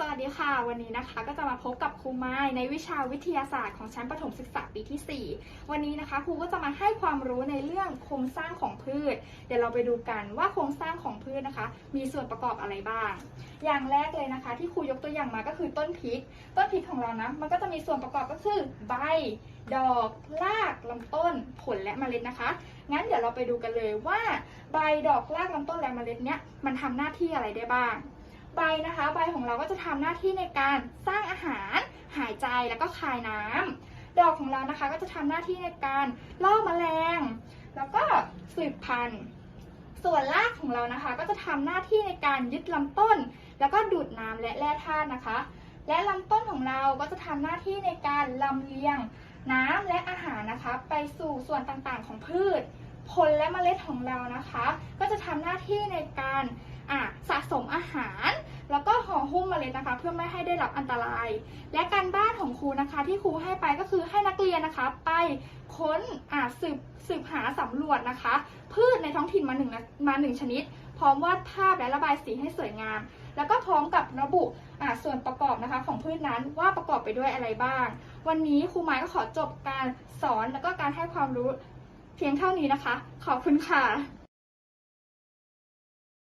สวัสดีค่ะ วันนี้นะคะก็จะมาพบกับครูไม้ในวิชาวิทยาศาสตร์ของชั้นประถมศึกษาปีที่ 4 วันนี้นะคะครูก็จะมาให้ความรู้ในเรื่องโครงสร้างของพืช เดี๋ยวเราไปดูกันว่าโครงสร้างของพืชนะคะ มีส่วนประกอบอะไรบ้าง อย่างแรกเลยนะคะ ที่ครูยกตัวอย่างมาก็คือต้นพริก ต้นพริกของเรานะมันก็จะมีส่วนประกอบก็คือใบ ดอกรากลำต้น ผลและเมล็ดนะคะ งั้นเดี๋ยวเราไปดูกันเลยว่าใบดอกรากลำต้นและเมล็ดเนี้ยมันทำหน้าที่อะไรได้บ้าง ใบนะคะ ใบของเราก็จะทำหน้าที่ในการสร้างอาหาร หายใจแล้วก็คายน้ำดอกของเรานะคะก็จะทำหน้าที่ในการล่อแมลง แล้วก็สืบพันธุ์ ส่วนรากของเรานะคะ ก็จะทำหน้าที่ในการยึดลำต้น แล้วก็ดูดน้ำและแร่ธาตุนะคะ และลำต้นของเราก็จะทำหน้าที่ในการลำเลียงน้ำและอาหารนะคะ ไปสู่ส่วนต่างๆของพืช ผลและเมล็ดของเรานะคะ ก็จะทำหน้าที่ในการสะสมอาหาร แล้วก็ห่อหุ้มเมล็ดนะคะ เพื่อไม่ให้ได้รับอันตราย และการบ้านของครูนะคะ ที่ครูให้ไปก็คือให้นักเรียนนะคะ ไปค้นอะสืบสืบหาสำรวจนะคะ พืชในท้องถิ่นมาหนึ่งมาหนึ่งชนิด พร้อมวาดภาพและระบายสีให้สวยงาม แล้วก็พร้อมกับระบุอะส่วนประกอบนะคะของพืชนั้นว่าประกอบไปด้วยอะไรบ้าง วันนี้ครูไม้ก็ขอจบการสอนแล้วก็การให้ความรู้เพียงเท่านี้นะคะ ขอบคุณค่ะ